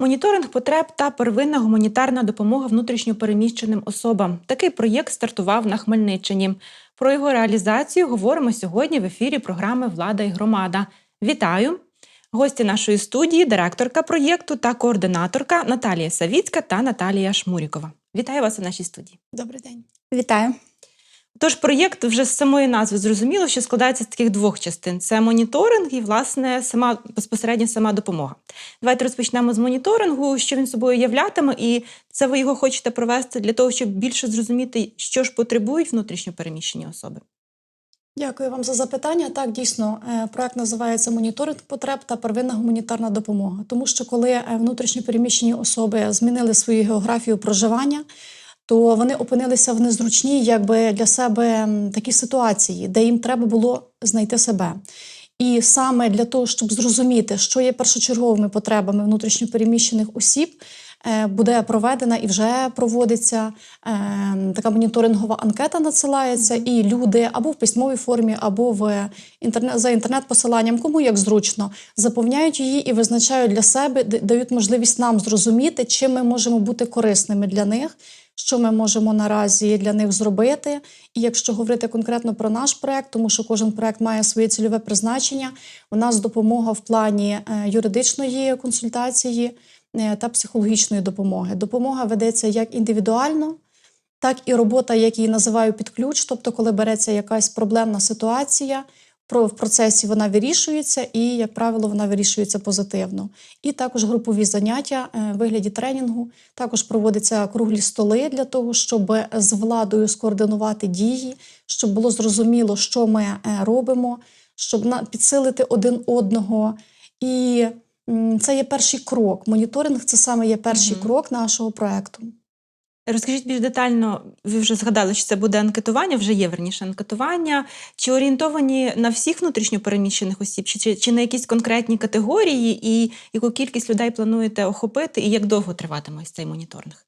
Моніторинг потреб та первинна гуманітарна допомога внутрішньопереміщеним особам. Такий проєкт стартував на Хмельниччині. Про його реалізацію говоримо сьогодні в ефірі програми Влада і громада. Вітаю! Гості нашої студії, директорка проєкту та координаторка Наталія Савіцька та Наталія Шмурікова. Вітаю вас у нашій студії. Добрий день. Вітаю. Тож проєкт вже з самої назви зрозуміло, що складається з таких двох частин: це моніторинг і, власне, сама безпосередньо сама допомога. Давайте розпочнемо з моніторингу, що він собою являтиме, і це ви його хочете провести для того, щоб більше зрозуміти, що ж потребують внутрішньо переміщені особи. Дякую вам за запитання. Так, дійсно, е, проект називається Моніторинг потреб та первинна гуманітарна допомога. Тому що коли е, внутрішньо переміщені особи змінили свою географію проживання, то вони опинилися в незручній, якби для себе такій ситуації, де їм треба було знайти себе. І саме для того, щоб зрозуміти, що є першочерговими потребами внутрішньо переміщених осіб, е, буде проведена і вже проводиться е, така моніторингова анкета надсилається, і люди або в письмовій формі, або в інтернет за інтернет-посиланням, кому як зручно, заповняють її і визначають для себе, дають можливість нам зрозуміти, чим ми можемо бути корисними для них. Що ми можемо наразі для них зробити? І якщо говорити конкретно про наш проект, тому що кожен проект має своє цільове призначення, у нас допомога в плані е, юридичної консультації е, та психологічної допомоги. Допомога ведеться як індивідуально, так і робота, як її називаю під ключ, тобто, коли береться якась проблемна ситуація. В процесі вона вирішується, і, як правило, вона вирішується позитивно. І також групові заняття е, в вигляді тренінгу. Також проводяться круглі столи для того, щоб з владою скоординувати дії, щоб було зрозуміло, що ми е, робимо, щоб підсилити один одного. І це є перший крок. Моніторинг це саме є перший Мгм. крок нашого проекту. Розкажіть більш детально, ви вже згадали, що це буде анкетування, вже є верніше анкетування. Чи орієнтовані на всіх внутрішньо переміщених осіб, чи, чи, на якісь конкретні категорії, і яку кількість людей плануєте охопити, і як довго триватиме цей моніторинг?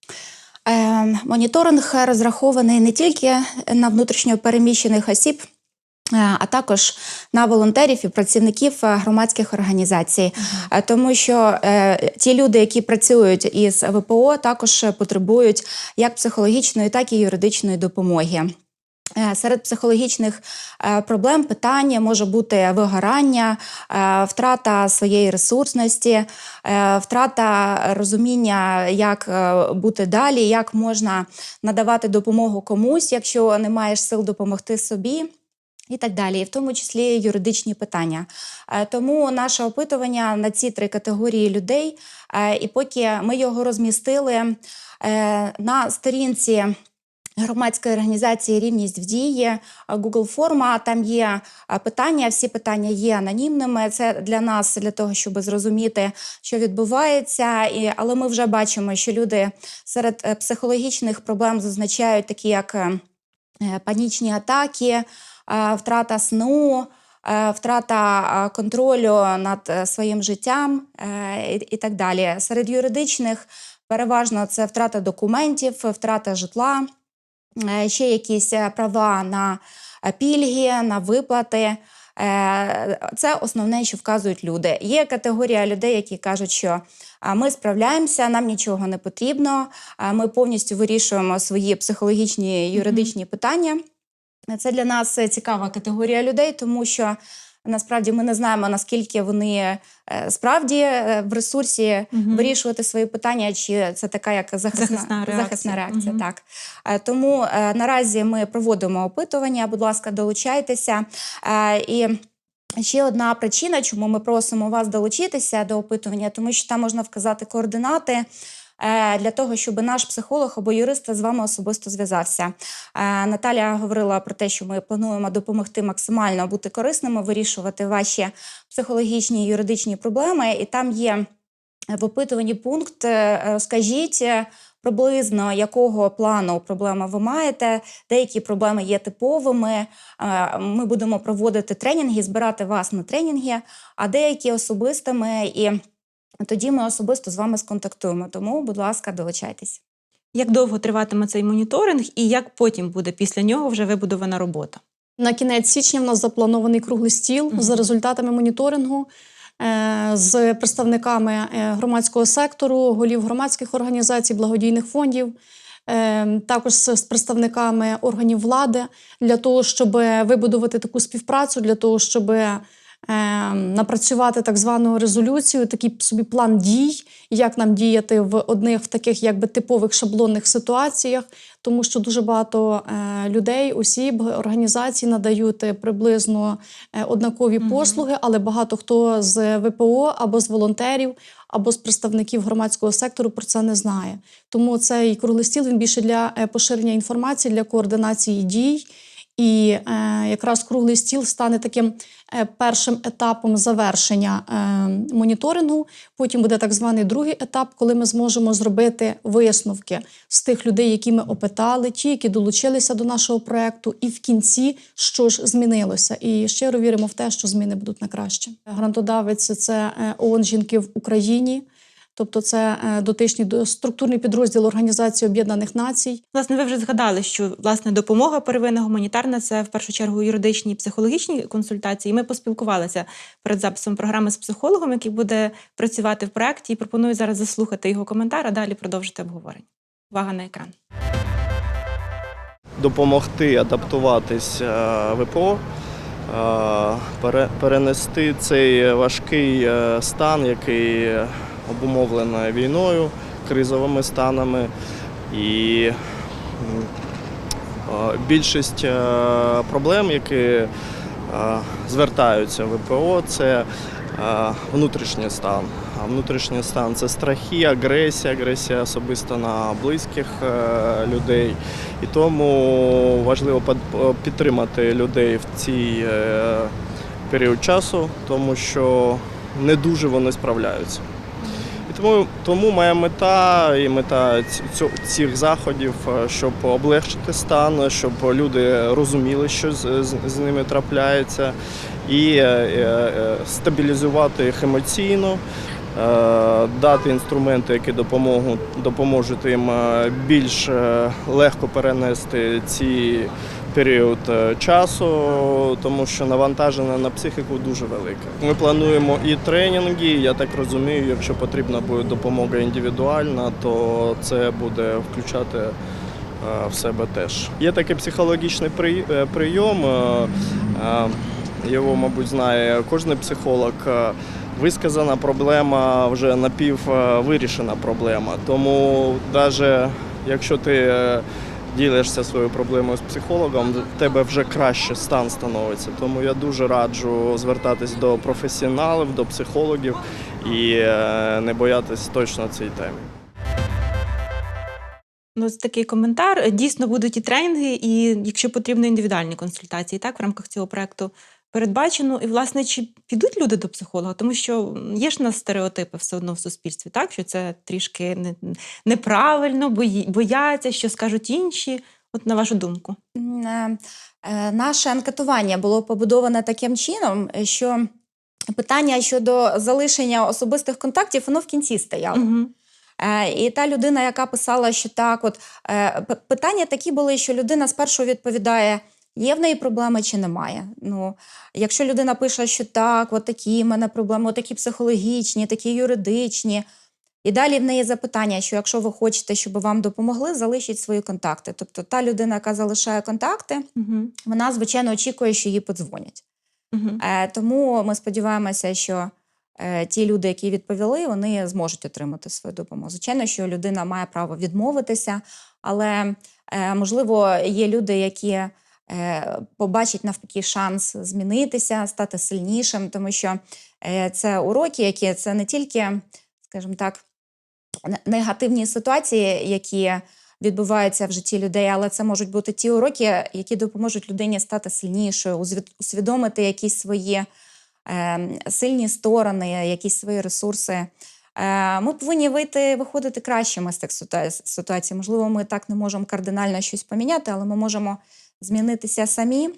Е, моніторинг розрахований не тільки на внутрішньо переміщених осіб. Е, А також на волонтерів і працівників е, громадських організацій, Е, тому що е, ті люди, які працюють із ВПО, також потребують як психологічної, так і юридичної допомоги. Серед психологічних проблем питання може бути вигорання, втрата своєї ресурсності, втрата розуміння, як бути далі, як можна надавати допомогу комусь, якщо не маєш сил допомогти собі. І так далі, і в тому числі юридичні питання. Е, Тому наше опитування на ці три категорії людей, е, і поки ми його розмістили е, на сторінці громадської організації Рівність в дії Google форма. Там є питання, всі питання є анонімними. Це для нас, для того, щоб зрозуміти, що відбувається. І, але ми вже бачимо, що люди серед психологічних проблем зазначають такі, як панічні атаки, втрата сну. е, Втрата е, контролю над е, своїм життям е, і так далі. Серед юридичних переважно це втрата документів, втрата житла, е, ще якісь е, права на е, пільги, на виплати. Е, Це основне, що вказують люди. Є категорія людей, які кажуть, що ми справляємося, нам нічого не потрібно, ми повністю вирішуємо свої психологічні юридичні питання. Це для нас е, цікава категорія людей, тому що насправді ми не знаємо, наскільки вони е, справді е, в ресурсі Мгм. вирішувати свої питання, чи це така як захисна, Захисна реакція. захисна реакція. Мгм. Так тому наразі ми проводимо опитування. Будь ласка, долучайтеся. І ще одна причина, чому ми просимо вас долучитися до опитування, тому що там можна вказати координати. Е, Для того щоб наш психолог або юрист з вами особисто зв'язався. Е, Наталя говорила про те, що ми плануємо допомогти максимально бути корисними, вирішувати ваші психологічні і юридичні проблеми. І там є в опитуванні пункт: розкажіть е, приблизно якого плану проблеми ви маєте, деякі проблеми є типовими. Ми будемо проводити тренінги, збирати вас на тренінги, а деякі особистими. І тоді ми особисто з вами сконтактуємо. Тому, будь ласка, долучайтесь. Як довго триватиме цей моніторинг, і як потім буде після нього вже вибудована робота? На кінець січня в нас запланований круглий стіл Мгм. за результатами моніторингу. е, з представниками е, громадського сектору, голів громадських організацій, благодійних фондів. е, Також з представниками органів влади для того, щоб вибудувати таку співпрацю, для того, щоб напрацювати так звану резолюцію, такий собі план дій, як нам діяти в одних в таких якби типових шаблонних ситуаціях, тому що дуже багато е, людей, осіб, організацій надають е, приблизно е, однакові Мгм. послуги, але багато хто з ВПО або з волонтерів, або з представників громадського сектору про це не знає. Тому цей круглий стіл він більше для поширення інформації, для координації дій. І е, якраз круглий стіл стане таким е, першим етапом завершення е, моніторингу. Потім буде так званий другий етап, коли ми зможемо зробити висновки з тих людей, які ми опитали, ті, які долучилися до нашого проекту, і в кінці що ж змінилося. І щиро віримо в те, що зміни будуть на краще. Грантодавець це ООН жінки в Україні. Тобто це е, дотичний до структурний підрозділ Організації Об'єднаних Націй. Власне, ви вже згадали, що власне допомога первинна гуманітарна це в першу чергу юридичні і психологічні консультації. Ми поспілкувалися перед записом програми з психологом, який буде працювати в проєкті, і пропоную зараз заслухати його коментар, а далі продовжити обговорення. Увага на екран. допомогти адаптуватись е, ВПО, е, перенести цей важкий стан, який обумовлений війною, кризовими станами. І більшість е, проблем, які е, звертаються в ВПО, це е, внутрішній стан. А внутрішній стан це страхи, агресія, агресія особисто на близьких людей. І тому важливо під- підтримати людей в цей е, період часу, тому що не дуже вони справляються. І тому, тому моя мета і мета цих заходів, е, щоб облегшити стан, щоб люди розуміли, що з, з, з ними трапляється, і е, е, стабілізувати їх емоційно, е, дати інструменти, які допоможуть, їм е, більш е, легко перенести ці період е, часу, тому що навантаження на психіку дуже велике. Ми плануємо і тренінги. Я так розумію, якщо потрібна буде допомога індивідуальна, то це буде включати е, в себе теж. Є такий психологічний е, прийом. Його, мабуть, знає кожен психолог. Висказана проблема вже напів е, вирішена проблема. Тому навіть якщо ти ділишся своєю проблемою з психологом, в тебе вже краще стан становиться. Тому я дуже раджу звертатись до професіоналів, до психологів і е, не боятись точно цієї теми. Ну, такий коментар. Дійсно будуть і тренінги, і якщо потрібно, індивідуальні консультації, так, в рамках цього проекту передбачено. І, власне, чи підуть люди до психолога? Тому що є ж у нас стереотипи все одно в суспільстві, так, що це трішки не, неправильно, бої, бояться, що скажуть інші. От на вашу думку. Е, е, Наше анкетування було побудоване таким чином, що питання щодо залишення особистих контактів, воно в кінці стояло. Угу. І та людина, яка писала, що так, от питання такі були, що людина спершу відповідає. Є в неї проблеми чи немає? Ну, якщо людина пише, що так, от такі в мене проблеми, от такі психологічні, такі юридичні. І далі в неї запитання, що якщо ви хочете, щоб вам допомогли, залишіть свої контакти. Тобто та людина, яка залишає контакти, Угу. вона звичайно очікує, що їй подзвонять. Угу. Е, тому ми сподіваємося, що е, ті люди, які відповіли, вони зможуть отримати свою допомогу. Звичайно, що людина має право відмовитися, але е, можливо є люди, які е, побачать навпаки шанс змінитися, стати сильнішим, тому що е, це уроки, які це не тільки, скажімо так, негативні ситуації, які відбуваються в житті людей, але це можуть бути ті уроки, які допоможуть людині стати сильнішою, усвідомити якісь свої е, сильні сторони, якісь свої ресурси. Ми повинні вийти, виходити кращими з тих ситуацій. Можливо, ми так не можемо кардинально щось поміняти, але ми можемо змінитися самі.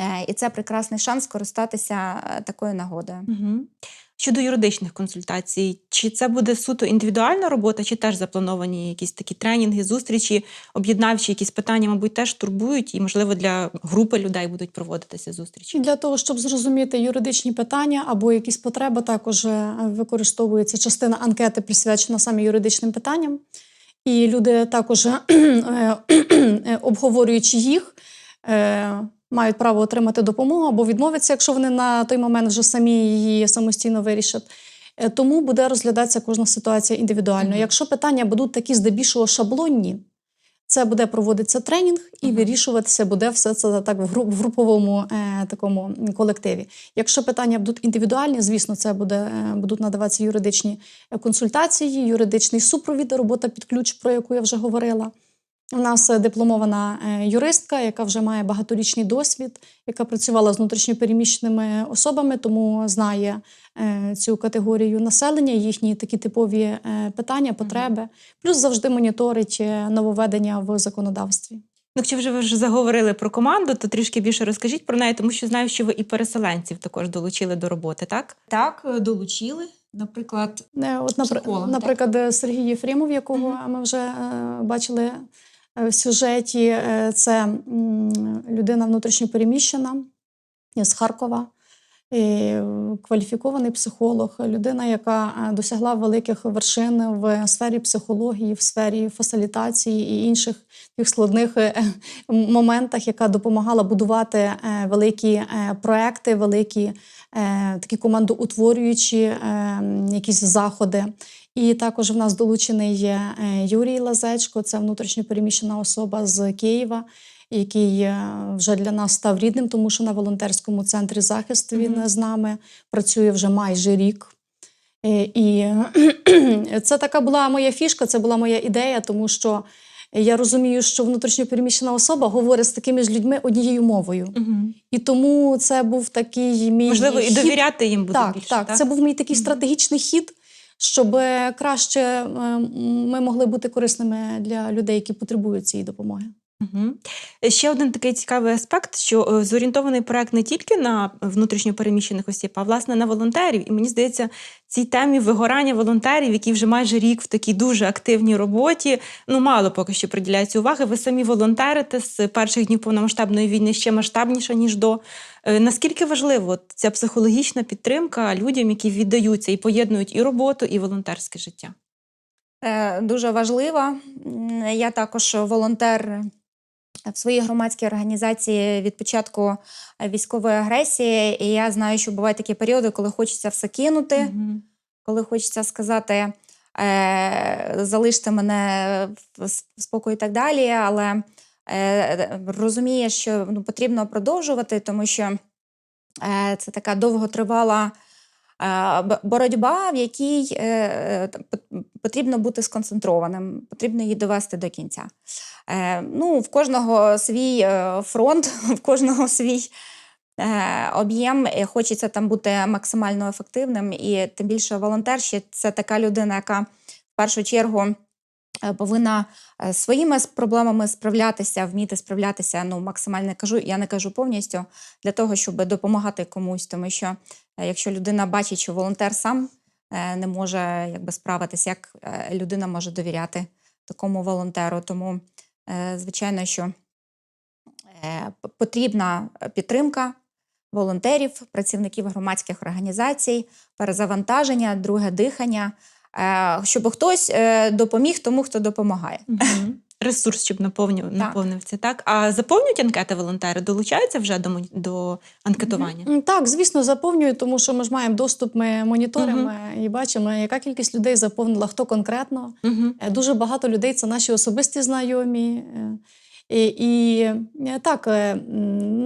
Е, і це прекрасний шанс скористатися е, такою нагодою. Угу. Щодо юридичних консультацій, чи це буде суто індивідуальна робота, чи теж заплановані якісь такі тренінги, зустрічі, об'єднавчі якісь питання, мабуть, теж турбують, і, можливо, для групи людей будуть проводитися зустрічі. Для того, щоб зрозуміти юридичні питання або якісь потреби, також е, використовується частина анкети, присвячена саме юридичним питанням. І люди також, е, е, обговорюючи їх, е, мають право отримати допомогу або відмовитися, якщо вони на той момент вже самі її самостійно вирішать. Тому буде розглядатися кожна ситуація індивідуально. Мгм. Якщо питання будуть такі здебільшого шаблонні, це буде проводитися тренінг і Мгм. вирішуватися буде все це так в груповому е, такому колективі. Якщо питання будуть індивідуальні, звісно, це буде е, будуть надаватися юридичні е, консультації, юридичний супровід, робота під ключ, про яку я вже говорила. У нас е, дипломована е, юристка, яка вже має багаторічний досвід, яка працювала з внутрішньопереміщеними особами, тому знає е, цю категорію населення, їхні такі типові питання, потреби. Плюс завжди моніторить нововведення в законодавстві. Ну, якщо вже ви вже заговорили про команду, то трішки більше розкажіть про неї, тому що знаю, що ви і переселенців також долучили до роботи, так? Так, долучили. Наприклад, Е, От, напр- Психолог, наприклад, е, Сергій Єфремов, якого Мгм. ми вже е, бачили в сюжеті, е, це людина внутрішньопереміщена з Харкова. е, Кваліфікований психолог, людина, яка е, досягла великих вершин в сфері психології, в сфері фасилітації і інших таких складних е, моментах, яка допомагала будувати е, великі е, проекти, великі е, такі командоутворюючі е, якісь заходи. І також в нас долучений є е, Юрій Лазечко, це внутрішньопереміщена особа з Києва, який е, вже для нас став рідним, тому що на волонтерському центрі захист він Мгм. з нами працює вже майже рік. Е, І це така була моя фішка, це була моя ідея, тому що я розумію, що внутрішньопереміщена особа говорить з такими ж людьми однією мовою. Угу. І тому це був такий мій Можливо, і довіряти їм буде так, більше. так, це був мій такий Мгм. стратегічний хід, щоб краще е, ми могли бути корисними для людей, які потребують цієї допомоги. Угу. Ще один такий цікавий аспект, що е, зорієнтований проект не тільки на внутрішньопереміщених осіб, а власне на волонтерів. І мені здається, цій темі вигорання волонтерів, які вже майже рік в такій дуже активній роботі, ну мало поки що приділяється уваги. Ви самі волонтерите з перших днів повномасштабної війни ще масштабніше ніж до. Е, Наскільки важливо ця психологічна підтримка людям, які віддаються і поєднують і роботу, і волонтерське життя? Е, Дуже важлива. Я також волонтер в своїй громадській організації від початку військової агресії. І я знаю, що бувають такі періоди, коли хочеться все кинути, Мгм. коли хочеться сказати, е, залиште мене в спокій і так далі. Але е, розумієш, що ну, потрібно продовжувати, тому що е, це така довготривала е, боротьба, в якій е, е, потрібно бути сконцентрованим, потрібно її довести до кінця. Е, Ну, в кожного свій е, фронт, в кожного свій е, об'єм. Хочеться там бути максимально ефективним. І тим більше волонтер це така людина, яка в першу чергу. Е, Повинна е, своїми проблемами справлятися, вміти справлятися. Ну, максимально кажу, я не кажу повністю для того, щоб допомагати комусь. Тому що е, якщо людина бачить, що волонтер сам не може якби справитися, як людина може довіряти такому волонтеру. Тому, звичайно, що потрібна підтримка волонтерів, працівників громадських організацій, перезавантаження, друге дихання, щоб хтось е, допоміг тому, хто допомагає. Ресурс, щоб наповнив, наповнився, так? А заповнюють анкети волонтери, долучаються вже до, до анкетування? Так, звісно, заповнюю, тому що ми ж маємо доступ, ми моніторимо Мгм. і бачимо, яка кількість людей заповнила, хто конкретно. Угу. Е, Дуже багато людей це наші особисті знайомі. І, і е, так, е,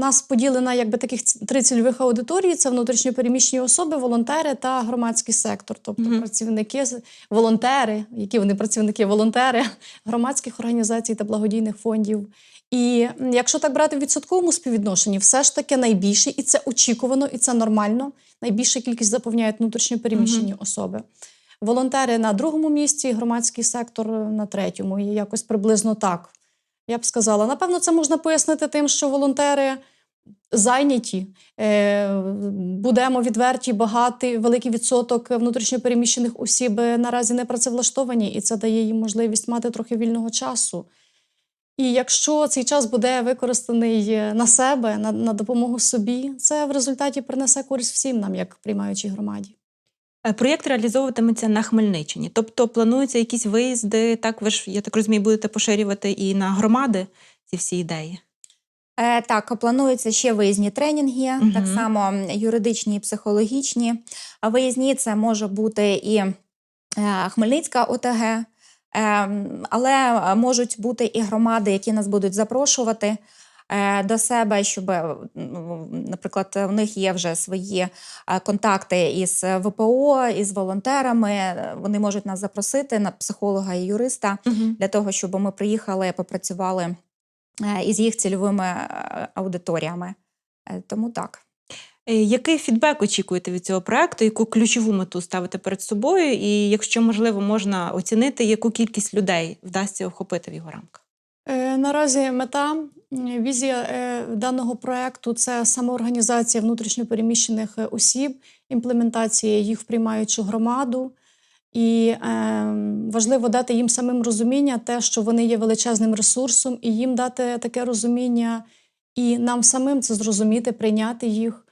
нас поділено якби таких три цільових аудиторії: це внутрішньопереміщені особи, волонтери та громадський сектор, тобто Мгм. працівники, волонтери, які вони працівники, волонтери громадських організацій та благодійних фондів. І якщо так брати в відсотковому співвідношенні, все ж таки найбільше, і це очікувано, і це нормально. Найбільша кількість заповняють внутрішньопереміщені особи. Волонтери на другому місці, громадський сектор на третьому. І якось приблизно так. Я б сказала. Напевно, це можна пояснити тим, що волонтери зайняті, е, будемо відверті, багатий, великий відсоток внутрішньопереміщених осіб наразі не працевлаштовані, і це дає їм можливість мати трохи вільного часу. І якщо цей час буде використаний на себе, на, на допомогу собі, це в результаті принесе користь всім нам, як приймаючій громаді. Е, Проєкт реалізовуватиметься на Хмельниччині. Тобто плануються якісь виїзди. Так, ви ж, я так розумію, будете поширювати і на громади ці всі ідеї. Е, Так, плануються ще виїзні тренінги, Мгм. так само юридичні і психологічні. А виїзні це може бути і е, Хмельницька ОТГ, е, але можуть бути і громади, які нас будуть запрошувати до себе, щоб, е, ну, наприклад, в них є вже свої е, контакти із ВПО, із волонтерами. е, Вони можуть нас запросити на психолога і юриста для того, щоб ми приїхали, попрацювали е, із їх цільовими е, аудиторіями. Е, Тому так. Е, Який фідбек очікуєте від цього проекту? Яку ключову мету ставите перед собою? І якщо можливо, можна оцінити, яку кількість людей вдасться охопити в його рамках? Е, Наразі мета, візія е, даного проекту це самоорганізація внутрішньопереміщених е, осіб, імплементація їх в приймаючу громаду. І е, важливо дати їм самим розуміння, те, що вони є величезним ресурсом, і їм дати таке розуміння, і нам самим це зрозуміти, прийняти їх,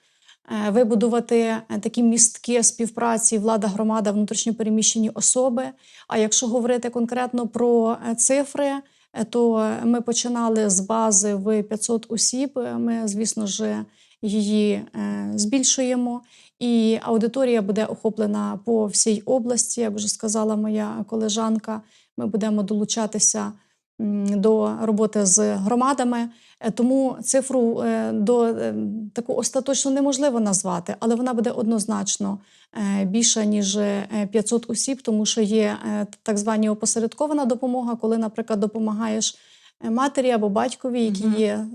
е, вибудувати такі містки співпраці влада, громада, внутрішньопереміщені особи. А якщо говорити конкретно про цифри, то ми починали з бази в 500 осіб. Е, Ми, звісно ж, її е, збільшуємо, і аудиторія буде охоплена по всій області. Як вже сказала моя колежанка, ми будемо долучатися до роботи з громадами. Е, Тому цифру е, до е, таку остаточно неможливо назвати, але вона буде однозначно більша ніж е, 500 осіб, тому що є так звані опосередкована допомога, коли, наприклад, допомагаєш матері або батькові, який Мгм. є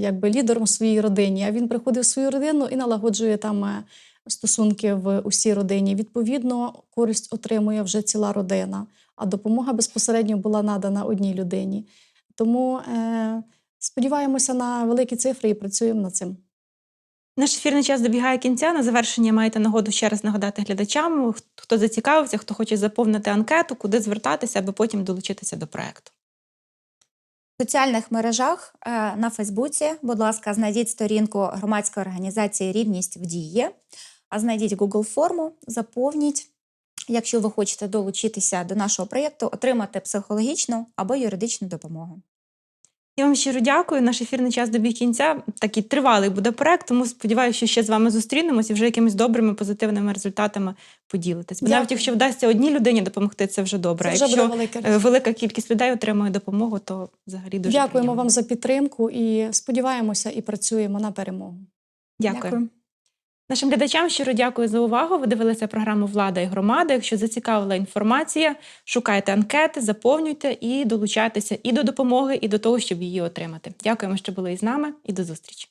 якби лідером в своїй родині. А він приходить в свою родину і налагоджує там стосунки в усій родині. Відповідно, користь отримує вже ціла родина, а допомога безпосередньо була надана одній людині. Тому е, сподіваємося на великі цифри і працюємо над цим. Наш ефірний час добігає кінця. На завершення маєте нагоду ще раз нагадати глядачам, хто зацікавився, хто хоче заповнити анкету, куди звертатися, аби потім долучитися до проекту. В соціальних мережах е, на Фейсбуці, будь ласка, знайдіть сторінку громадської організації Рівність в дії, а знайдіть Google форму, заповніть. Якщо ви хочете долучитися до нашого проєкту, отримати психологічну або юридичну допомогу. Я вам щиро дякую. Наш ефірний час добіг кінця. Такий тривалий буде проект, тому сподіваюся, що ще з вами зустрінемось і вже якимись добрими позитивними результатами поділитесь. Бо навіть якщо вдасться одній людині допомогти, це вже добре. Це вже якщо буде велика е, велика кількість людей отримує допомогу, то взагалі дуже Дякуємо приємно. вам за підтримку і сподіваємося і працюємо на перемогу. Дякую. Нашим глядачам щиро дякую за увагу. Ви дивилися програму Влада і громада. Якщо зацікавила інформація, шукайте анкети, заповнюйте і долучайтеся і до допомоги, і до того, щоб її отримати. Дякуємо, що були із нами, і до зустрічі.